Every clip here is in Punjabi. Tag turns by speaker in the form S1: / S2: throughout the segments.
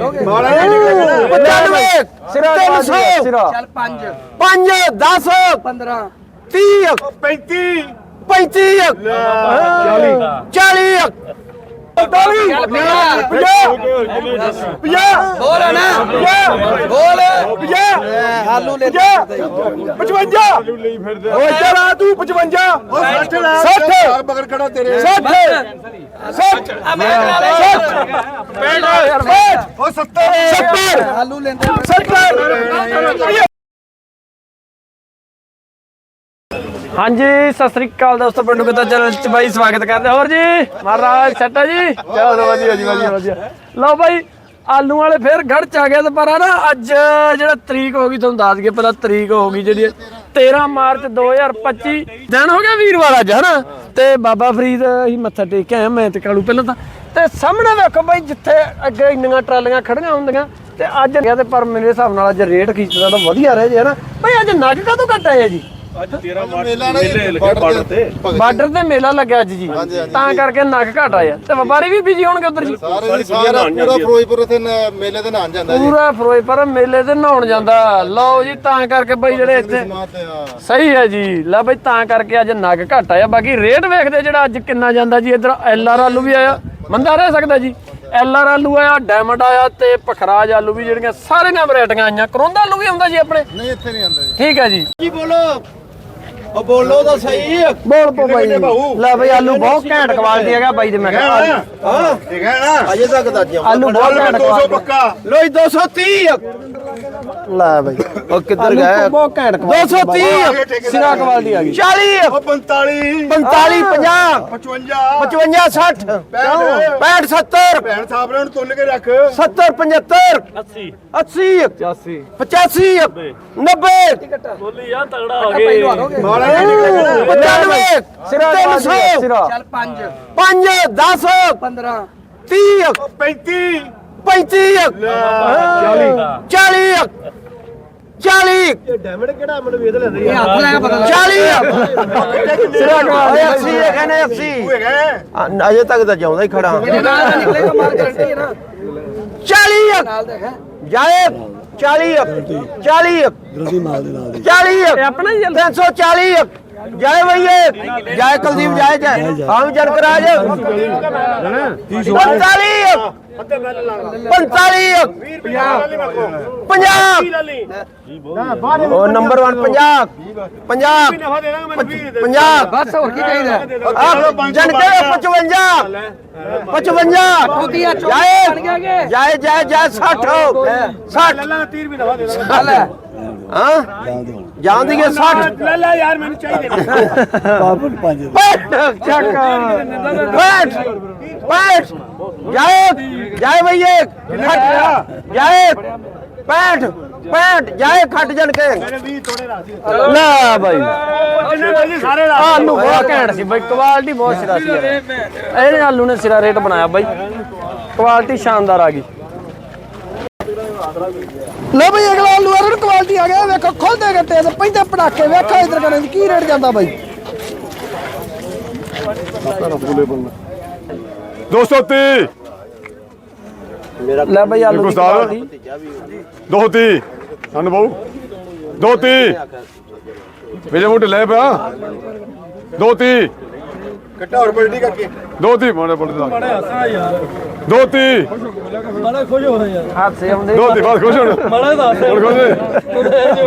S1: ਮਾੜਾ ਜਿਹਾ ਨਿਕਲਿਆ
S2: 95
S3: ਸਿਰਾ
S2: 300
S3: ਸਿਰਾ।
S4: ਚੱਲ 5
S2: 5 10
S4: 15
S2: 30
S1: 35
S2: 35 40 40
S4: ਚੱਲ
S2: 50
S4: ਬੋਲ ਨਾ। ਬੋਲ। ਹਾਲੂ ਲੈ
S2: 55 ਓ ਇੱਧਰ ਆ ਤੂੰ 55
S1: ਉਹ 60 ਲਾ।
S2: 60
S1: ਬਗਰ ਖੜਾ ਤੇਰੇ।
S2: 60 60
S4: ਆ ਮੈਂ ਕਰਾ
S1: ਉਹ 70
S2: 70
S4: ਹਾਲੂ ਲੈਂਦੇ।
S2: 70
S3: ਹਾਂਜੀ ਸਤਿ ਸ੍ਰੀ ਅਕਾਲ ਦੋਸਤੋ ਪਿੰਡੂ ਕਿਤਾ ਚੈਨਲ ਚ ਬਾਈ ਸਵਾਗਤ ਕਰਦੇ ਹੋਰ ਜੀ ਮਹਾਰਾਜ ਸੱਟਾ ਜੀ? ਚਲੋ ਵਧੀਆ ਜੀ ਵਧੀਆ ਵਧੀਆ। ਲਓ ਬਾਈ ਆਲੂ ਵਾਲੇ ਫੇਰ ਘੜ ਚ ਆ ਗਿਆ ਤੇ ਪਰ ਨਾ ਅੱਜ ਜਿਹੜਾ ਤਰੀਕ ਹੋ ਗਈ ਤੁਹਾਨੂੰ ਦੱਸ ਦਈਏ ਪਹਿਲਾਂ ਤਰੀਕ ਹੋ ਗਈ ਜਿਹੜੀ 13 ਮਾਰਚ 2025 ਦਿਨ ਹੋ ਗਿਆ ਵੀਰਵਾਰ ਅੱਜ ਹਨਾ? ਤੇ ਬਾਬਾ ਫਰੀਦ ਹੀ ਮੱਥਾ ਟੇਕ ਕੇ ਆਇਆ ਮੈਂ ਤੇ ਕਾਲੂ ਪਹਿਲਾਂ ਤਾਂ। ਤੇ ਸਾਹਮਣੇ ਵੇਖੋ ਬਾਈ ਜਿੱਥੇ ਅੱਗੇ ਇੰਨੀਆਂ ਟਰਾਲੀਆਂ ਖੜੀਆਂ ਹੁੰਦੀਆਂ ਤੇ ਅੱਜ ਗਿਆ ਤੇ ਪਰ ਮੇਰੇ ਹਿਸਾਬ ਨਾਲ ਅੱਜ ਰੇਟ ਖਿੱਚਦਾ ਤਾਂ ਵਧੀਆ ਰਹੇ ਜੀ ਹਨਾ? ਬਾਈ ਅੱਜ ਨਗ ਕਾਹਤੋਂ ਘਟ ਆਏ ਆ ਜੀ
S1: ਮੇਲਾ ਬਾਰਡਰ ਤੇ।
S3: ਬਾਰਡਰ ਤੇ ਮੇਲਾ ਲੱਗਿਆ ਅੱਜ ਜੀ। ਤਾਂ ਕਰਕੇ ਨੱਕ ਘਟ ਆਇਆ ਤੇ ਵਪਾਰੀ ਵੀ ਬਿਜ਼ੀ ਹੋਣਗੇ ਉਧਰ ਜੀ।
S1: ਸਾਰੇ ਸਾਰਾ ਪੂਰਾ ਫਿਰੋਜ਼ਪੁਰ ਇੱਥੇ ਨ- ਮੇਲੇ ਤੇ ਨਹਾਣ ਜਾਂਦਾ ਜੀ।
S3: ਪੂਰਾ ਫਿਰੋਜ਼ਪੁਰ ਮੇਲੇ ਤੇ ਨਹਾਉਣ ਜਾਂਦਾ। ਲਓ ਜੀ ਤਾਂ ਕਰਕੇ ਬਈ ਜਿਹੜੇ ਇੱਥੇ
S1: ਸਮਾਂ ਤੇ ਆ।
S3: ਸਹੀ ਹੈ ਜੀ। ਲੈ ਬਈ ਤਾਂ ਕਰਕੇ ਅੱਜ ਨੱਕ ਘਟ ਆਇਆ ਬਾਕੀ ਰੇਟ ਵੇਖਦੇ ਜਿਹੜਾ ਅੱਜ ਕਿੰਨਾ ਜਾਂਦਾ ਜੀ। ਇਧਰ ਐਲ ਆਰ ਆਲੂ ਵੀ ਆਇਆ। ਮੰਦਾ ਰਹਿ ਸਕਦਾ ਜੀ। ਐਲ ਆਰ ਆਲੂ ਆਇਆ ਡਾਇਮੰਡ ਆਇਆ ਤੇ ਪਖਰਾਜ ਆਲੂ ਵੀ ਜਿਹੜੀਆਂ ਸਾਰੀਆਂ ਵੈਰਾਈਟੀਆਂ ਆਈਆਂ। ਕਰੋਂਦਾ ਆਲੂ ਵੀ ਆਉਂਦਾ ਜੀ ਆਪਣੇ?
S1: ਨਹੀਂ ਇੱਥੇ ਨਹੀਂ ਆਉਂਦਾ ਜੀ।
S3: ਠੀਕ ਹੈ ਜੀ।
S1: ਕੀ ਬੋਲੋ। ਉਹ ਬੋਲੋ ਤਾਂ ਸਹੀ।
S3: ਬੋਲ ਪੋ ਬਾਈ? ਲੈ ਬਈ ਆਲੂ ਬਹੁਤ ਘੈਂਟ ਕੁਆਲਿਟੀ ਹੈਗਾ ਬਾਈ ਦੇ ਮੈਂ ਕਿਹਾ।
S1: ਹਾਂ। ਠੀਕ ਹੈ ਨਾ?
S2: ਅਜੇ ਤੱਕ ਦਾ ਜਿਉਂ
S3: ਆਲੂ ਬਹੁਤ ਘੈਂਟ
S1: 200
S3: ਕੁਆਲਿਟੀ।
S1: ਪੱਕਾ।
S2: ਲੋਈ 230 ਲੈ ਬਈ। ਉਹ ਕਿੱਧਰ ਗਏ?
S3: ਆਲੂ ਬਹੁਤ ਘੈਂਟ ਕੁਆਲਿਟੀ
S2: 230
S3: ਸਿਰਾ ਕੁਆਲਿਟੀ ਆ ਗਈ।
S2: 40
S1: ਉਹ 45
S2: 45 50
S1: 55
S2: 55 60 65 70
S1: ਭੈਣ ਸਾਹਿਬ ਨੇ ਉਹਨੂੰ ਤੁੱਲ ਕੇ ਰੱਖ।
S2: 70 75 80 80 85 85 90
S3: ਬੋਲੀ ਆ ਤਗੜਾ ਹੋ
S1: ਮਾੜਾ ਜਿਹਾ ਨਿਕਲਿਆ
S2: 95
S3: ਸਿਰਾ
S2: 300
S3: ਸਿਰਾ
S4: ਚੱਲ 5
S2: 5 10
S4: 15
S2: 30
S1: 35
S2: 35 40 40
S4: ਇਹ ਹੱਥ ਲੈ ਕੇ ਪਤਾ ਲੱਗ
S2: 40 ਸਿਰਾ ਓਏ 80 ਇਹ ਕਹਿੰਦੇ 80
S1: ਤੂੰ ਹੈਗਾ
S2: ਅਜੇ ਤੱਕ ਤਾਂ ਜਿਉਂਦਾ ਹੀ ਖੜਾ।
S4: ਇਹਦੇ ਨਾਲ ਦਾ ਨਿਕਲੇਗਾ ਮਾਰ ਗਰੰਟੀ ਹੈ ਨਾ।
S2: 40
S4: ਨਾਲ ਦੇਖ
S2: ਜਾਏ। 40 40 40
S3: ਇਹ ਆਪਣਾ ਹੀ ਆ।
S2: 340 ਜਾਏ ਭਈਏ ਜਾਏ ਕੁਲਦੀਪ ਜਾਏ ਜਾਏ। ਆਮ ਜਨ ਕਰਾਜ 45 45 50 ਉਹ ਨੰਬਰ 1 50 50 50
S4: ਬਸ ਹੋਰ ਕੀ ਚਾਹੀਦਾ?
S2: ਜਨ ਕੇ 55 55
S4: ਖੁਦੀਆ ਚੋਂ
S2: ਜਾਏ। ਜਾਏ ਜਾਏ ਜਾਏ 60 60
S4: ਚੱਲ।
S2: ਹਾਂ? ਜਾਣ ਦੀ 60
S1: ਲੈ ਲੈ ਯਾਰ ਮੈਨੂੰ ਚਾਹੀਦੇ
S2: ਬਾਬੂ ਪੰਜ ਬੈਠ ਬੈਠ ਬੈਠ। ਜਾਓ ਜਾਏ ਭਈਏ ਖੱਟ ਜਾਏ। ਬੈਠ ਬੈਠ ਜਾਏ ਖੱਟ ਜਣ
S3: ਕੇ। ਲੈ
S1: ਭਾਈ
S3: ਆਲੂ ਬੜਾ ਘੈਂਟ ਸੀ ਬਾਈ ਕੁਆਲਿਟੀ ਬਹੁਤ ਸਿਰਾ ਸੀ ਇਹਨੇ ਆਲੂ ਨੇ ਸਿਰਾ ਰੇਟ ਬਣਾਇਆ ਬਾਈ। ਕੁਆਲਿਟੀ ਸ਼ਾਨਦਾਰ ਆ ਗਈ।
S4: ਲੈ ਭਾਈ ਅਗਲਾ ਆਲੂ ਆ ਕੁਆਲਿਟੀ ਆ ਗਿਆ ਵੇਖੋ ਖੁੱਲਦੇ ਗੱਟੇ ਤੇ ਪੈਂਦੇ ਪੜਾਕੇ ਵੇਖੋ ਇਧਰ ਕਰਨ ਕੀ ਰੇਟ ਜਾਂਦਾ ਬਾਈ?
S1: 230
S3: ਲੈ ਬਾਈ ਆਲੂ ਦੀ
S1: 230 ਸਾਨੂੰ ਬਹੁ। 230 ਮੇਰੇ ਮੋਟੇ ਲੈ ਪਿਆ 230 ਕੱਟਾ ਹੋਰ ਪਲਟੀ ਕਰਕੇ। 230 ਮੋੜੇ ਪਲਟੀ ਬੜਾ ਹੱਸਾ ਯਾਰ। 230
S3: ਹਾਸੇ ਆਉਂਦੇ
S1: 230 ਬਾਅਦ ਖੁਸ਼ ਹੋਣ। ਮੜਾ ਦੱਸ ਹੁਣ। ਖੁਸ਼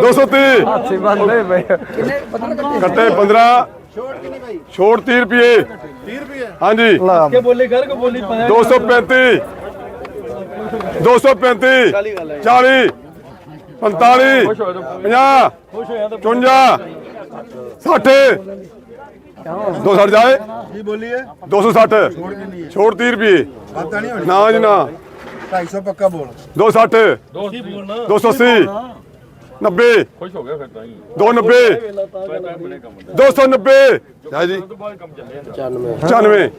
S1: 230
S3: ਹਾਸੇ ਬੰਦੇ ਬਈ
S1: ਕੱਟੇ। 15 ਛੋੜ 30 ਰੁਪਏ। 30 ਰੁਪਏ? ਹਾਂਜੀ।
S3: ਕੇ ਬੋਲੀ ਕਰ ਕੇ ਬੋਲੀ
S1: 235 235 40 45 50 55 60 ਦੋ ਸੱਠ ਜਾਏ। ਕੀ ਬੋਲੀਏ? 260 ਛੋੜ 30 ਰੁਪਏ ਨਾ ਜੀ ਨਾ।
S5: 250 ਪੱਕਾ ਬੋਲ।
S1: 260 280 90 ਖੁਸ਼ ਹੋ ਗਿਆ ਫਿਰ ਤਾਂ 290 290 ਹੈ ਜੀ। 95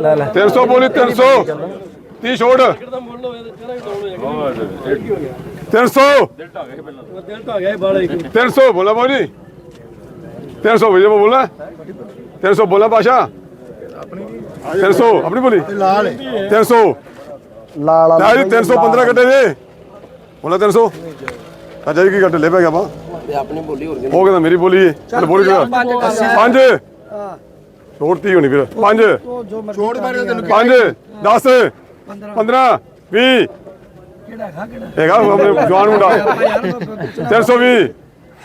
S3: ਲੈ ਲੈ।
S1: 300 ਬੋਲੀ 300 30 ਛੋੜ। 300 300 ਬੋਲਾ ਬੋਲੀ 300 ਵਜੇ ਬੋਲਾ 300 ਬੋਲਾ ਬਾਸ਼ਾ 300 ਆਪਣੀ ਬੋਲੀ?
S5: ਲਾਲ
S1: 300
S4: ਲਾਲ
S1: ਲੈ ਜੀ 315 ਕੱਟੇ ਜੀ। ਬੋਲਾ 300 ਅੱਛਾ ਜੀ ਕੀ ਕੱਟੇ ਲੈ ਪੈ ਗਿਆ ਬਾ
S6: ਤੇ ਆਪਣੀ ਬੋਲੀ ਹੋਰ
S1: ਉਹ ਕਹਿੰਦਾ ਮੇਰੀ ਬੋਲੀ। ਹੈ ਚੱਲ ਬੋਲੀ ਕਿਹੜਾ ਪੰਜ ਛੋੜਤੀ ਹੋਣੀ ਫਿਰ। ਪੰਜ।
S7: ਛੋੜ ਮਾਰੇ ਤੈਨੂੰ
S1: ਪੰਜ। 10 15 20 ਹੈਗਾ ਉਹ ਆਪਣੇ ਜਵਾਨ ਮੁੰਡਾ। 320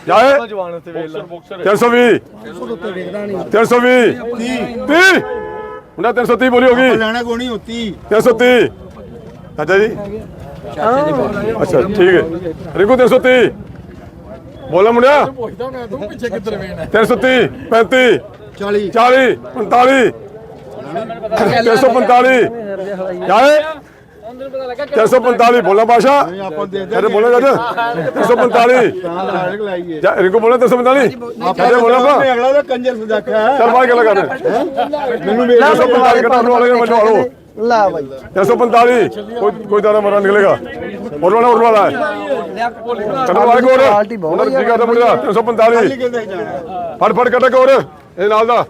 S1: ਜਾਏ 320 320 30 ਮੁੰਡਾ 330 ਬੋਲੀ ਹੋ ਗਈ।
S7: ਲੈਣਾ ਕੋਣੀ ਹੁੰਦੀ
S1: 330 ਅੱਛਾ ਜੀ। ਅੱਛਾ ਠੀਕ ਹੈ। ਰਿੰਕੂ 330 ਬੋਲਾ ਮੁੰਡਿਆ। 330 35
S7: 40
S1: 40 45 345 ਜਾਏ 345 ਬੋਲਾ ਬਾਸ਼ਾ ਅਰੇ ਬੋਲਾ ਜਦ। 345
S7: ਦੇ ਲਾਈਏ
S1: ਜਾ ਰਿੰਕੂ ਬੋਲਾ 345 ਅਰੇ ਬੋਲਾ ਬਾ
S7: ਮੈਂ ਅਗਲਾ ਦਾ ਕੰਜਰ ਸਜਾਖਿਆ
S1: ਚੱਲ ਬਾਹਰ ਗੱਲ ਕਰ।
S7: ਮੈਨੂੰ ਮੇਰੇ
S1: 345 ਕੱਟਣ ਵਾਲੇ ਨੇ ਮੈਨੂੰ ਹਲੋ
S4: ਲਾ ਬਾਈ।
S1: 345 ਕੋਈ ਕੋਈ ਦਾਣਾ ਮਰਾ ਨਿਕਲੇਗਾ। ਹੋਰ ਵਾਲਾ ਹੋਰ ਵਾਲਾ। ਕਦੋਂ ਆਏ ਕੋਰ
S4: ਕੁਆਲਿਟੀ ਬਹੁਤ
S1: ਉਹਨਾਂ ਠੀਕ ਆ ਤਾਂ ਮੁੰਡਾ? 345
S7: ਕਿੰਨੇ ਜਾਣਾ?
S1: ਫੜ ਫੜ ਕੱਟੇ ਕੋਰ ਇਹ ਨਾਲ ਦਾ।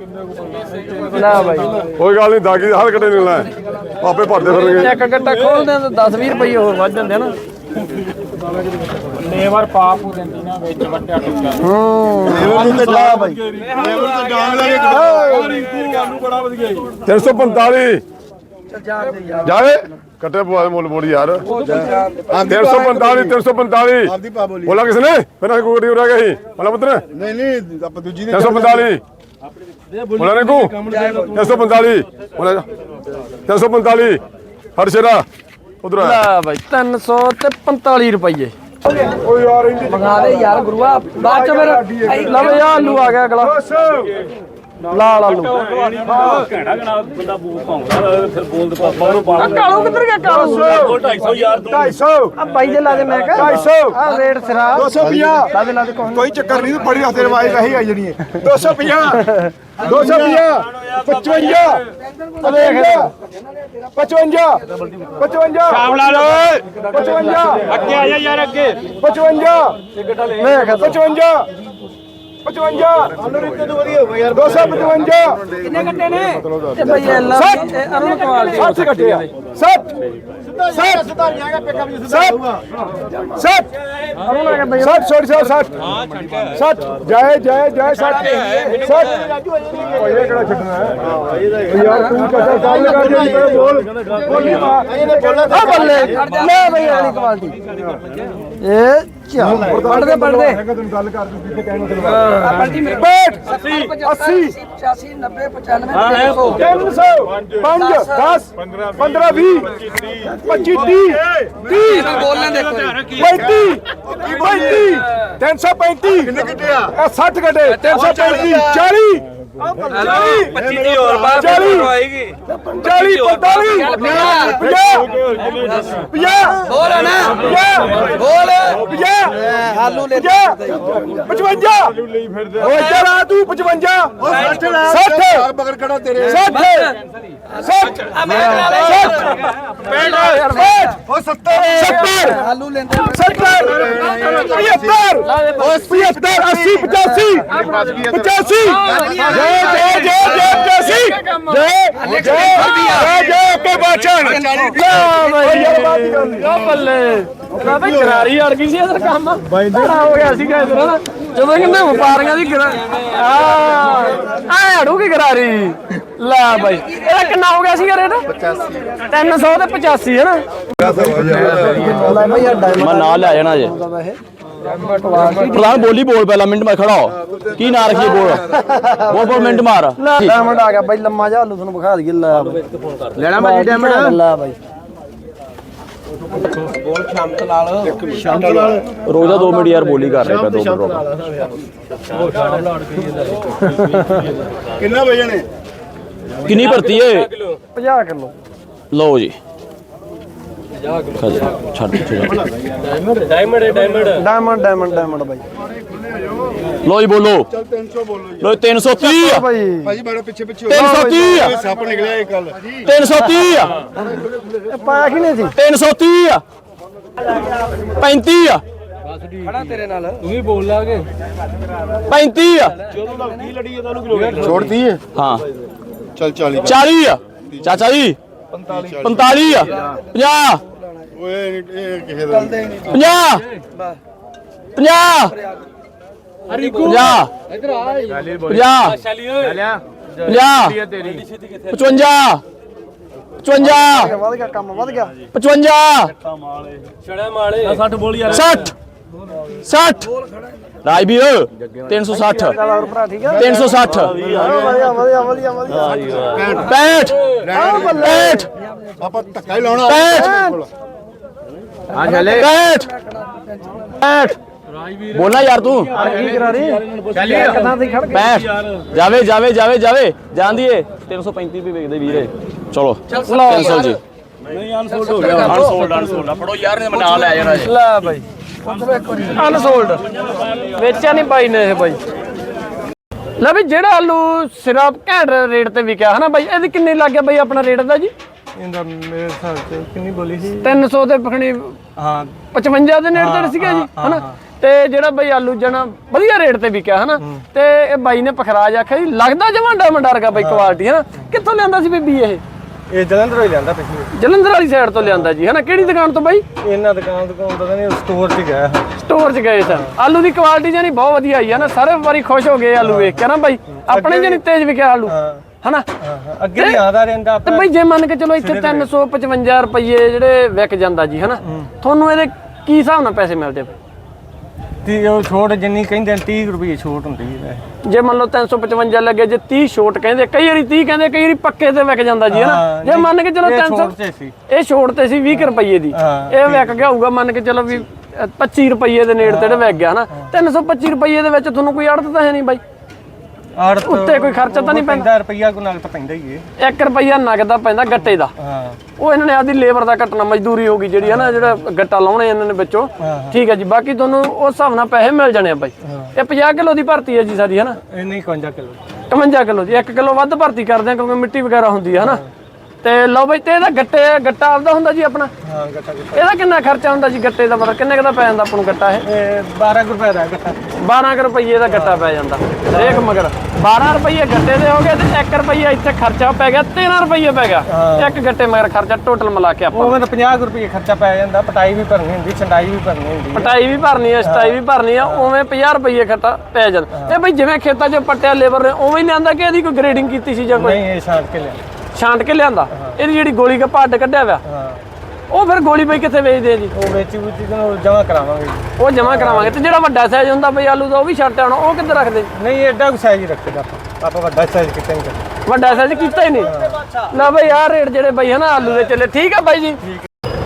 S3: ਲੈ ਬਾਈ।
S1: ਕੋਈ ਗੱਲ ਨਹੀਂ ਦਾਗੀ ਹਰ ਕੱਟੇ ਨਹੀਂ ਲੈਣਾ ਆਪੇ ਭਰਦੇ ਫਿਰਨਗੇ।
S3: ਇੱਕ ਗੱਟਾ ਖੋਲਦੇ ਆ ਤਾਂ 10 20 ਰੁਪਏ ਹੋਰ ਵੱਧ ਜਾਂਦੇ ਆ ਨਾ।
S7: ਲੇਵਰ ਨੂੰ ਤੇ ਲਾ ਬਾਈ। ਲੇਵਰ ਤੇ ਡਾਂਗ ਲਾ ਕੇ
S1: 345 ਜਾਵੇ। ਕੱਟੇ ਪਵਾ ਮੁੱਲ ਮੋੜੀ ਯਾਰ। 345 345
S7: ਆਪਦੀ ਪਾ ਬੋਲੀ।
S1: ਬੋਲਾ ਕਿਸ ਨੇ? ਫਿਰ ਕੋਈ ਰਹਿ ਗਈ ਬੋਲਾ ਪੁੱਤਰ।
S7: ਨਹੀਂ ਨਹੀਂ ਆਪਾਂ ਦੂਜੀ ਨੇ
S1: 345 ਬੋਲਾ ਨੇ ਕੋ 345 ਬੋਲਾ 345 ਹਰ ਸ਼ੇਰਾ। ਉਧਰ ਆ।
S3: ਲੈ ਬਾਈ 300 ਤੇ 45 ਰੁਪਏ
S1: ਓ ਯਾਰ ਇੰਦੀ
S3: ਮੰਗਾ ਦੇ ਯਾਰ ਗੁਰੂਆ। ਬਾਅਦ ਚ ਫਿਰ ਲਵੇ ਆ ਆਲੂ ਆ ਗਿਆ ਅਗਲਾ। ਲਾਲ ਆਲੂ। ਕਾਲੂ ਕਿੱਧਰ ਗਿਆ ਕਾਲੂ?
S1: 250
S3: ਆ ਬਾਈ ਦੇ ਲਾ ਦੇ ਮੈਂ ਕਿਹਾ।
S1: 250
S3: ਆ ਰੇਟ ਸਿਰਾ।
S1: 250
S3: ਲਾ ਦੇ ਲਾ ਦੇ ਕੋਈ
S7: ਚੱਕਰ ਨਹੀਂ ਤੂੰ ਬੜੀ ਹੱਥੇ ਰਵਾਜ ਰਹੀ ਆਈ ਜਣੀ 250 250 55 55 55 ਸ਼ਾਮ ਲਾ ਲੋ 55 ਅੱਗੇ ਆ ਜਾ ਯਾਰ ਅੱਗੇ। 55
S3: ਮੈਂ ਕਿਹਾ
S1: 55 55 ਅਲੂ ਰਿੱਤੇ ਤੋਂ ਵਧੀਆ ਹੋ ਯਾਰ 255
S3: ਕਿੰਨੇ ਘੰਟੇ ਨੇ ਇਹ ਬਾਈ ਇਹ ਲਾ ਇਹ ਅਰੁਣ ਕੁਆਲਿਟੀ
S1: 60 ਕੱਟੇ ਆ 60 60
S7: ਸੁਧਾਰ ਜਾਏਗਾ ਪਿਕਅਪ ਜੀ
S1: 60 60
S3: ਅਰੁਣ ਆ ਗਿਆ ਬਾਈ
S1: 60 60 60 60 ਜਾਏ ਜਾਏ ਜਾਏ 60 60 ਓਏ ਇਹ ਕਿਹੜਾ ਛੱਡਣਾ ਹੈ ਯਾਰ ਤੂੰ ਮਾਰ
S3: ਚੱਲ ਪੜਦੇ ਪੜਦੇ
S1: ਤੈਨੂੰ ਗੱਲ ਕਰ ਤੂੰ ਕਿੱਥੇ ਕਹਿਣਾ ਬੈਠ। 80 80
S4: 85 90 95
S1: 300 5 10 15 20 25 30 30
S4: ਬੋਲਣ ਦੇ
S1: 35 35 335 ਕਿੰਨੇ ਕੱਟੇ ਆ? 60 ਕੱਟੇ 335 40 25 ਦੀ ਹੋਰ ਬਾਹਰ 40 ਆਏਗੀ 40 45 50 50
S4: ਬੋਲ ਨਾ
S1: 50
S4: ਬੋਲ
S1: 50
S4: ਆਲੂ ਲੈ
S1: 55 ਓਏ ਇੱਧਰ ਆ ਤੂੰ 55 60 60
S7: ਬਗਰ ਖੜਾ ਤੇਰੇ
S1: 60 60 ਉਹ 70 70
S4: ਆਲੂ ਲੈਂਦੇ
S1: 70 75 75 80 85 85 ਜੈ ਜੈ ਜੈ ਜੈ 85 ਜੈ ਜੈ ਜੈ ਜੈ ਕੇ ਬਾਚਣ।
S3: ਆ ਬੱਲੇ? ਮੈਂ ਤਾਂ ਗਰਾਰੀ ਅੜ ਗਈ ਸੀ ਇਧਰ ਕੰਮ। ਬੜਾ ਹੋ ਗਿਆ ਸੀਗਾ ਇਧਰ ਜਦੋਂ ਕਹਿੰਦੇ ਵਪਾਰੀਆਂ ਦੀ ਗਰਾ ਆ ਆ ਅੜੂਗੀ ਗਰਾਰੀ ਲੈ ਬਾਈ। ਇਹਦਾ ਕਿੰਨਾ ਹੋ ਗਿਆ ਸੀਗਾ ਰੇਟ? 85 300 ਤੇ 85 ਹੈ ਨਾ?
S6: ਮੈਂ ਨਾਲ ਲੈ ਜਾਣਾ ਜੇ। ਪ੍ਰਧਾਨ ਬੋਲੀ ਬੋਲ ਪਹਿਲਾਂ ਮਿੰਟ ਮੈਂ ਖੜਾ ਹੋ। ਕੀ ਨਾਂ ਰੱਖੀਏ ਬੋਲ? ਬੋਲ ਬੋਲ ਮਿੰਟ ਮਾਰ।
S3: ਡਾਇਮੰਡ ਆ ਗਿਆ ਬਾਈ ਲੰਮਾ ਜਿਹਾ ਆਲੂ ਤੁਹਾਨੂੰ ਵਿਖਾ ਦਈਏ ਲੈ
S6: ਲੈਣਾ ਮੈਂ ਡਾਇਮੰਡ?
S3: ਲੈ ਬਾਈ।
S6: ਰੋਜ਼ਾ 2 ਮਿੰਟ ਯਾਰ ਬੋਲੀ ਕਰ ਰਿਹਾ 2 ਮਿੰਟ
S7: ਕਿੰਨਾ ਵਜਣੇ
S6: ਕਿੰਨੀ ਭਰਤੀ ਏ?
S3: 50 ਕਿਲੋ।
S6: ਲਓ ਜੀ। ਛੱਡ ਛੱਡ
S3: ਡਾਇਮੰਡ ਡਾਇਮੰਡ ਡਾਇਮੰਡ ਬਾਈ।
S6: ਲਓ ਜੀ ਬੋਲੋ।
S7: ਚਲ 300 ਬੋਲੋ ਜੀ
S6: ਜੀ, 330 ਆ
S7: ਭਾਜੀ ਬੜਾ ਪਿੱਛੇ ਪਿੱਛੇ
S6: 330 ਆ।
S7: ਸੱਪ ਨਿਕਲਿਆ ਇਹ ਕੱਲ
S6: 330 ਆ।
S3: ਇਹ ਪਾਇਆ ਕਿ ਨਹੀਂ ਸੀ।
S6: 330 ਆ 35 ਆ।
S4: ਖੜਾ ਤੇਰੇ ਨਾਲ
S6: 35 ਆ
S7: ਛੋੜਤੀ ਹੈ
S6: ਹਾਂ।
S7: ਚਲ 40
S6: 40 ਆ। ਚਾਚਾ ਜੀ।
S2: 45 ਆ। 50
S1: ਓਏ ਇਹ ਕਿਸੇ ਦਾ
S2: 50 50 ਹਰੀਕੂ 50 ਇਧਰ ਆ 50 ਸ਼ਾਲੀ ਓਏ 50 55 55
S4: ਵਧ ਗਿਆ ਕੰਮ ਵਧ ਗਿਆ
S2: 55 60 ਬੋਲ ਯਾਰ 60 60 ਰਾਜਵੀਰ 360
S4: ਹੋਰ ਭਰਾ ਠੀਕ ਆ
S2: 360
S4: ਵਧੀਆ ਵਧੀਆ ਵਧੀਆ ਵਧੀਆ
S2: 65 65
S1: ਆਪਾਂ ਧੱਕਾ ਹੀ ਲਾਉਣਾ।
S2: 65
S3: ਆ ਚੱਲੇ
S2: 65 65 ਬੋਲਣਾ ਯਾਰ ਤੂੰ।
S4: ਕੀ ਕਰਾ ਰਹੀ? ਚੱਲੀ ਕਿਦਾਂ ਦੀ ਖੜ ਕੇ
S2: 65 ਜਾਵੇ ਜਾਵੇ ਜਾਵੇ ਜਾਵੇ। ਜਾਂਦੀਏ 335 ਰੁਪਏ ਵੇਚਦੇ ਵੀਰੇ। ਚਲੋ। ਕੈਂਸਲ ਜੀ। ਨਹੀਂ ਅਨਸੋਲਡ ਹੋ ਗਿਆ। ਅਨਸੋਲਡ ਅਨਸੋਲਡ ਫੜੋ ਯਾਰ ਨੇ ਨਾਲ ਲੈ ਜਾਣਾ ਜੀ।
S3: ਲੈ ਬਾਈ। ਅਨਸੋਲਡ ਵੇਚਿਆ ਨਹੀਂ ਬਾਈ ਨੇ ਇਹ ਬਾਈ। ਲੈ ਵੀ ਜਿਹੜਾ ਆਲੂ ਸਿਰਫ ਘੈਂਟ ਰੇਟ ਤੇ ਵਿਕਿਆ ਹਨਾ ਬਾਈ ਇਹਦੀ ਕਿੰਨੀ ਲੱਗ ਗਿਆ ਬਾਈ ਆਪਣਾ ਰੇਟ ਦਾ ਜੀ?
S5: ਇਹਦਾ ਮੇਰੇ ਹਿਸਾਬ ਤੇ ਕਿੰਨੀ ਬੋਲੀ ਸੀ?
S3: 300 ਤੇ ਪਖਣੀ
S5: ਹਾਂ।
S3: 55 ਦੇ ਨੇੜੇ ਤੇੜੇ ਸੀਗਾ ਜੀ ਹਨਾ? ਤੇ ਜਿਹੜਾ ਬਈ ਆਲੂ ਜਣਾ ਵਧੀਆ ਰੇਟ ਤੇ ਵਿਕਿਆ ਹਨਾ? ਤੇ ਇਹ ਬਾਈ ਨੇ ਪਖਰਾਜ ਆਖਿਆ ਜੀ ਲੱਗਦਾ ਜਮਾਂ ਡਾਇਮੰਡ ਵਰਗਾ ਬਾਈ ਕੁਆਲਿਟੀ ਹਨਾ? ਕਿੱਥੋਂ ਲਿਆਂਦਾ ਸੀ ਬੀਬੀ ਇਹ?
S5: ਇਹ ਜਲੰਧਰੋਂ ਹੀ ਲਿਆਂਦਾ ਪਿਛਲੀ
S3: ਜਲੰਧਰ ਵਾਲੀ ਸਾਈਡ ਤੋਂ ਲਿਆਂਦਾ ਜੀ ਹਨਾ? ਕਿਹੜੀ ਦੁਕਾਨ ਤੋਂ ਬਾਈ?
S5: ਇਹਨਾਂ ਦੁਕਾਨ ਦੁਕਾਨ ਪਤਾ ਨਹੀਂ ਸਟੋਰ 'ਚ ਗਿਆ
S3: ਸਟੋਰ 'ਚ ਗਏ ਸਨ ਆਲੂ ਦੀ ਕੁਆਲਿਟੀ ਜਾਨੀ ਬਹੁਤ ਵਧੀਆ ਆਈ ਹੈ ਨਾ ਸਾਰੇ ਵਾਰੀ ਖੁਸ਼ ਹੋ ਗਏ ਆਲੂ ਵੇਖ ਕੇ ਨਾ ਬਾਈ? ਆਪਣੇ ਜਾਨੀ ਤੇਜ਼ ਵਿਕਿਆ ਆਲੂ। ਹਨਾ?
S5: ਅੱਗੇ ਵੀ ਆਉਂਦਾ ਰਹਿੰਦਾ
S3: ਤੇ ਬਾਈ ਜੇ ਮੰਨ ਕੇ ਚਲੋ ਇੱਥੇ 355 ਰੁਪਏ ਜਿਹੜੇ ਵਿਕ ਜਾਂਦਾ ਜੀ ਹਨਾ? ਤੁਹਾਨੂੰ ਇਹਦੇ ਕੀ ਹਿਸਾਬ ਨਾਲ ਪੈਸੇ ਮਿਲਦੇ?
S5: ਤੀ ਉਹ ਛੋਟ ਜਿੰਨੀ ਕਹਿੰਦੇ ਨੇ 30 ਰੁਪਏ ਛੋਟ ਹੁੰਦੀ ਹੈ
S3: ਜੇ ਮੰਨ ਲਓ 355 ਲੱਗੇ ਜੇ 30 ਛੋਟ ਕਹਿੰਦੇ ਕਈ ਵਾਰੀ 30 ਕਹਿੰਦੇ ਕਈ ਵਾਰੀ ਪੱਕੇ ਤੇ ਵਿਕ ਜਾਂਦਾ ਜੀ ਹਨਾ? ਜੇ ਮੰਨ ਕੇ ਚਲੋ
S5: ਇਹ
S3: 300
S5: ਛੋਟ 'ਚ ਸੀ।
S3: ਇਹ ਛੋਟ ਤੇ ਸੀ 20 ਕੁ ਰੁਪਏ ਦੀ। ਇਹ ਵਿਕ ਗਿਆ ਹੋਊਗਾ ਮੰਨ ਕੇ ਚਲੋ ਵੀ ਅ, 25 ਰੁਪਏ ਦੇ ਨੇੜੇ ਤੇੜੇ ਵਿਕ ਗਿਆ ਹਨਾ? 325 ਰੁਪਏ ਦੇ ਵਿੱਚ ਤੁਹਾਨੂੰ ਕੋਈ ਅੜਤ ਤਾਂ ਹੈ ਨਹੀਂ ਬਾਈ।
S5: ਆੜਤ
S3: ਉੱਤੇ ਕੋਈ ਖਰਚਾ ਤਾਂ ਨਹੀਂ ਪੈਂਦਾ।
S5: ਪੈਂਦਾ ਰੁਪਈਆ ਕੋ ਨਗਦ ਪੈਂਦਾ ਹੀ ਹੈ
S3: 1 ਰੁਪਈਆ ਨਗਦ ਦਾ ਪੈਂਦਾ ਗੱਟੇ ਦਾ।
S5: ਹਾਂ।
S3: ਉਹ ਇਹਨਾਂ ਨੇ ਆਪਦੀ ਲੇਬਰ ਦਾ ਕੱਟਣਾ ਮਜ਼ਦੂਰੀ ਹੋਗੀ ਜਿਹੜੀ ਹੈ ਨਾ ਜਿਹੜਾ ਗੱਟਾ ਲਾਉਣੇ ਇਹਨਾਂ ਨੇ ਵਿੱਚੋਂ। ਠੀਕ ਹੈ ਜੀ ਬਾਕੀ ਤੁਹਾਨੂੰ ਉਸ ਹਿਸਾਬ ਨਾਲ ਪੈਸੇ ਮਿਲ ਜਾਣੇ ਆ ਬਾਈ। ਇਹ 50 ਕਿਲੋ ਦੀ ਭਰਤੀ ਹੈ ਜੀ ਸਾਡੀ ਹੈ ਨਾ?
S5: ਇਹ ਨਹੀਂ 51 ਕਿਲੋ।
S3: 51 ਕਿਲੋ ਦੀ 1 ਕਿਲੋ ਵੱਧ ਭਰਤੀ ਕਰਦੇ ਆ ਕਿਉਂਕਿ ਮਿੱਟੀ ਵਗੈਰਾ ਹੁੰਦੀ ਹੈ ਹਨਾ ਤੇ ਲਓ ਬਈ ਤੇ ਇਹਦਾ ਗੱਟੇ ਗੱਟਾ ਆਪਦਾ ਹੁੰਦਾ ਜੀ ਆਪਣਾ?
S5: ਹਾਂ ਗੱਟਾ ਗੱਟਾ।
S3: ਇਹਦਾ ਕਿੰਨਾ ਖਰਚਾ ਹੁੰਦਾ ਜੀ ਗੱਟੇ ਦਾ ਮਤਲਬ ਕਿੰਨੇ ਦਾ ਪੈ ਜਾਂਦਾ ਆਪਾਂ ਨੂੰ ਗੱਟਾ ਇਹ?
S5: ਇਹ 12 ਕੁ ਰੁਪਏ ਦਾ ਗੱਟਾ।
S3: 12 ਕੁ ਰੁਪਏ ਦਾ ਗੱਟਾ ਪੈ ਜਾਂਦਾ। ਹਰੇਕ ਮਗਰ 12 ਰੁਪਏ ਗੱਟੇ ਦੇ ਹੋ ਗਏ ਤੇ 1 ਰੁਪਏ ਇੱਥੇ ਖਰਚਾ ਪੈ ਗਿਆ 13 ਰੁਪਏ ਪੈ ਗਿਆ। ਇੱਕ ਗੱਟੇ ਮਗਰ ਖਰਚਾ ਟੋਟਲ ਮਿਲਾ ਕੇ ਆਪਾਂ।
S5: ਉਹ ਮੈਨੂੰ 50 ਕੁ ਰੁਪਏ ਖਰਚਾ ਪੈ ਜਾਂਦਾ ਪਟਾਈ ਵੀ ਭਰਨੀ ਹੁੰਦੀ ਛੰਡਾਈ ਵੀ ਭਰਨੀ ਹੁੰਦੀ।
S3: ਪਟਾਈ ਵੀ ਭਰਨੀ ਹੈ ਸਟਾਈ ਵੀ ਭਰਨੀ ਆ ਉਵੇਂ 50 ਰੁਪਏ ਖੱਟਾ ਪੈ ਜਾਂਦਾ। ਤੇ ਬਈ ਜਿਵੇਂ ਖੇਤਾਂ 'ਚ ਪੱਟਿਆ ਲੇਬਰ ਨੇ ਉਵੇਂ ਹੀ ਲਿਆਂਦਾ ਕਿ ਇਹਦੀ ਕੋਈ ਗ੍ਰੇਡਿੰਗ ਕੀਤੀ ਸੀ ਜਾਂ ਕੋਈ?
S5: ਨਹੀਂ ਇਹ ਛਾਂਟ ਕੇ ਲਿਆ
S3: ਛਾਂਟ ਕੇ ਲਿਆਂਦਾ। ਇਹਦੀ ਜਿਹੜੀ ਗੋਲੀ ਦਾ ਪੱਡ ਕੱਢਿਆ ਹੋਇਆ
S5: ਹਾਂ।
S3: ਉਹ ਫਿਰ ਗੋਲੀ ਬਈ ਕਿੱਥੇ ਵੇਚਦੇ ਆ ਜੀ?
S5: ਉਹ ਵੇਚੀ ਵੂਚੀ ਨੂੰ ਜਮਾ ਕਰਾਵਾਂਗੇ।
S3: ਉਹ ਜਮਾ ਕਰਾਵਾਂਗੇ ਤੇ ਜਿਹੜਾ ਵੱਡਾ ਸਾਈਜ਼ ਹੁੰਦਾ ਬਈ ਆਲੂ ਦਾ ਉਹ ਵੀ ਛੱਟ ਆਉਣਾ ਉਹ ਕਿੱਧਰ ਰੱਖਦੇ?
S5: ਨਹੀਂ ਐਡਾ ਕੁ ਸਾਈਜ਼ ਰੱਖਦਾ ਆਪਾਂ। ਆਪਾਂ ਵੱਡਾ ਸਾਈਜ਼ ਕਿਤੇ ਨਹੀਂ ਕਰਦੇ
S3: ਵੱਡਾ ਸਾਈਜ਼ ਕੀਤਾ ਹੀ ਨਹੀਂ। ਲੈ ਬਈ ਆਹ ਰੇਟ ਜਿਹੜੇ ਬਈ ਹਨਾ ਆਲੂ ਦੇ ਚੱਲੇ ਠੀਕ ਆ ਬਾਈ ਜੀ?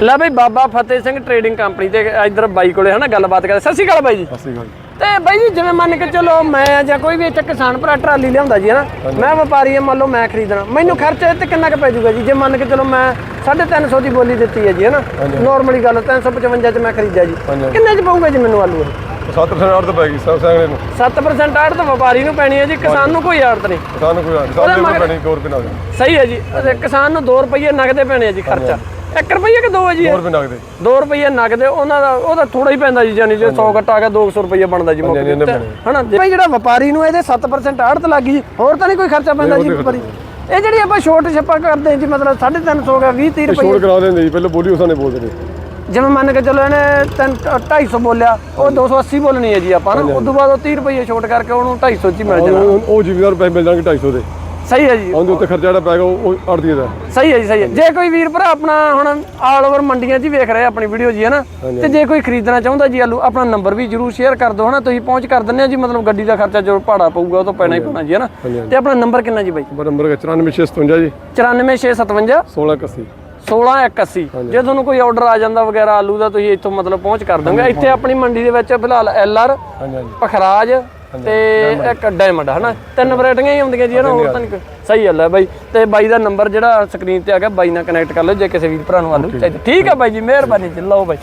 S3: ਲੈ ਬਈ ਬਾਬਾ ਫਤਿਹ ਸਿੰਘ ਟਰੇਡਿੰਗ ਕੰਪਨੀ ਤੇ ਇੱਧਰ ਬਾਈ ਕੋਲੇ ਹਨਾ ਗੱਲਬਾਤ ਕਰਦੇ। ਸਤਿ ਸ਼੍ਰੀ ਅਕਾਲ ਬਾਈ ਜੀ।
S1: ਅਸੀਂ ਗੱਲ
S3: ਤੇ ਬਾਈ ਜੀ ਜਿਵੇਂ ਮੰਨ ਕੇ ਚਲੋ ਮੈਂ ਆ ਜਾਂ ਕੋਈ ਵੀ ਇੱਥੇ ਕਿਸਾਨ ਭਰਾ ਟਰਾਲੀ ਲਿਆਉਂਦਾ ਜੀ ਹਨਾ? ਮੈਂ ਵਪਾਰੀ ਆ ਮੰਨ ਲਓ ਮੈਂ ਖਰੀਦਣਾ। ਮੈਨੂੰ ਖਰਚਾ ਤੇ ਕਿੰਨਾ ਕੁ ਪੈ ਜਾਊਗਾ ਜੀ? ਜੇ ਮੰਨ ਕੇ ਚਲੋ ਮੈਂ 350 ਦੀ ਬੋਲੀ ਦਿੱਤੀ ਹੈ ਜੀ ਹਨਾ? ਨਾਰਮਲੀ ਗੱਲ 355 ਚ ਮੈਂ ਖਰੀਦਿਆ ਜੀ। ਕਿੰਨੇ ਚ ਪਊਗਾ ਜੀ ਮੈਨੂੰ ਆਲੂ ਇਹ?
S1: 7% ਅੜਤ ਪੈ ਗਈ ਸਭ ਸੈਂਗਲੇ ਨੂੰ।
S3: 7% ਆੜ ਤਾਂ ਵਪਾਰੀ ਨੂੰ ਪੈਣੀ ਹੈ ਜੀ ਕਿਸਾਨ ਨੂੰ ਕੋਈ ਆੜਤ ਨਹੀਂ।
S1: ਸਾਨੂੰ ਕੋਈ
S3: ਉਹਦੇ
S1: ਸਾਡੇ
S3: ਮਗਰ-
S1: ਕੋਲ ਪੈਣੀ 2 ਰੁਪਏ ਨਾਲ
S3: ਸਹੀ ਹੈ ਜੀ। ਕਿਸਾਨ ਨੂੰ 2 ਰੁਪਏ ਨਗਦੇ ਪੈਣੇ ਆ ਜੀ ਖਰਚਾ। 1 ਰੁਪਏ ਕਿ 2 ਹੈ ਜੀ
S1: 2 ਰੁਪਏ ਨਗਦੇ।
S3: 2 ਰੁਪਏ ਨਗਦੇ ਉਹਨਾਂ ਦਾ ਉਹਦਾ ਥੋੜਾ ਹੀ ਪੈਂਦਾ ਜੀ ਜਾਨੀ ਜੇ 100 ਘਟਾ ਗਿਆ 200 ਰੁਪਏ ਬਣਦਾ ਜੀ ਮੁੱਕ
S1: ਹਾਂਜੀ, ਇੰਨੇ
S3: ਤੇ,
S1: ਪੈਣੇ।
S3: ਹਨਾ? ਭਾਈ ਜਿਹੜਾ ਵਪਾਰੀ ਨੂੰ ਇਹਦੇ 7% ਆੜਤ ਲੱਗੀ ਜੀ ਹੋਰ ਤਾਂ ਨਹੀਂ ਕੋਈ ਖਰਚਾ ਪੈਂਦਾ ਜੀ ਵਪਾਰੀ। ਇਹ ਜਿਹੜੀ ਆਪਾਂ ਛੋਟ ਛੱਪਾ ਕਰਦੇ ਹਾਂ ਜੀ ਮਤਲਬ 350 ਹੋ ਗਿਆ 20 30
S1: ਛੋੜ
S3: ਰੁਪਏ
S1: ਕਰਾ ਦਿੰਦੇ ਜੀ ਪਹਿਲਾਂ ਬੋਲੀ ਉਸਾਂ ਨੇ ਬੋਲਦੇ ਨੇ।
S3: ਜਿਵੇਂ ਮੰਨ ਕੇ ਚਲੋ ਇਹਨੇ 250 ਬੋਲਿਆ ਉਹ 280 ਬੋਲਣੀ ਹੈ ਜੀ ਆਪਾਂ ਨਾ ਉਸ ਤੋਂ ਬਾਅਦ ਉਹ 30 ਰੁਪਏ ਛੋਟ ਕਰਕੇ ਉਹਨੂੰ 250 ਚ ਹੀ ਮਿਲ ਜਾਣਾ।
S1: ਉਹ ਉਹ ਜ਼ਿਮੀਦਾਰ ਪੈਸੇ ਮਿਲ ਜਾਣਗੇ 250 ਦੇ।
S3: ਸਹੀ ਹੈ ਜੀ।
S1: ਉਹਦੇ ਉੱਤੇ ਖਰਚਾ ਜਿਹੜਾ ਪੈਗਾ ਉਹ ਅੜਦੀ ਦਾ।
S3: ਸਹੀ ਹੈ ਜੀ ਸਹੀ ਹੈ। ਜੇ ਕੋਈ ਵੀਰ ਭਰਾ ਆਪਣਾ ਹੁਣ ਆਲ ਓਵਰ ਮੰਡੀਆਂ 'ਚ ਹੀ ਵੇਖ ਰਿਹਾ ਆਪਣੀ ਵੀਡੀਓ ਜੀ ਹੈ ਨਾ? ਤੇ ਜੇ ਕੋਈ ਖਰੀਦਣਾ ਚਾਹੁੰਦਾ ਜੀ ਆਲੂ ਆਪਣਾ ਨੰਬਰ ਵੀ ਜਰੂਰ ਸ਼ੇਅਰ ਕਰ ਦਿਓ ਹਨਾ ਤੁਸੀਂ ਪਹੁੰਚ ਕਰ ਦਿੰਦੇ ਆ ਜੀ ਮਤਲਬ ਗੱਡੀ ਦਾ ਖਰਚਾ ਜੋ ਭਾੜਾ ਪਊਗਾ ਉਹ ਤਾਂ ਪੈਣਾ ਹੀ ਪੈਣਾ ਜੀ ਹੈ ਨਾ? ਤੇ ਆਪਣਾ ਨੰਬਰ ਕਿੰਨਾ ਜੀ ਬਾਈ?
S1: ਨੰਬਰ 94657 ਜੀ।
S3: 94657
S1: 1681
S3: 1681 ਜੇ ਤੁਹਾਨੂੰ ਕੋਈ ਆਰਡਰ ਆ ਜਾਂਦਾ ਵਗੈਰਾ ਆਲੂ ਦਾ ਤੁਸੀਂ ਇੱਥੋਂ ਮਤਲਬ ਪਹੁੰਚ ਕਰ ਦੋਗੇ ਇੱਥੇ ਆਪਣੀ ਮੰਡੀ ਦੇ ਵਿੱਚ ਫਿਲਹਾਲ ਐਲ ਆਰ ਪਖਰਾਜ ਤੇ ਇੱਕ ਡਾਇਮੰਡ ਹਨਾ? ਤਿੰਨ ਵੈਰਾਈਟੀਆਂ ਹੀ ਆਉਂਦੀਆਂ ਜੀ ਹਨਾ ਹੋਰ ਤਾਂ ਨਹੀਂ ਕੋਈ। ਸਹੀ ਗੱਲ ਹੈ ਬਾਈ। ਤੇ ਬਾਈ ਦਾ ਨੰਬਰ ਜਿਹੜਾ ਸਕਰੀਨ ਤੇ ਆ ਗਿਆ ਬਾਈ ਨਾਲ ਕਨੈਕਟ ਕਰ ਲਓ ਜੇ ਕਿਸੇ ਵੀਰ ਭਰਾ ਨੂੰ ਆਲੂ ਚਾਹੀਦਾ ਠੀਕ ਹੈ ਬਾਈ ਜੀ ਮਿਹਰਬਾਨੀ ਜੀ ਲਓ ਬਾਈ।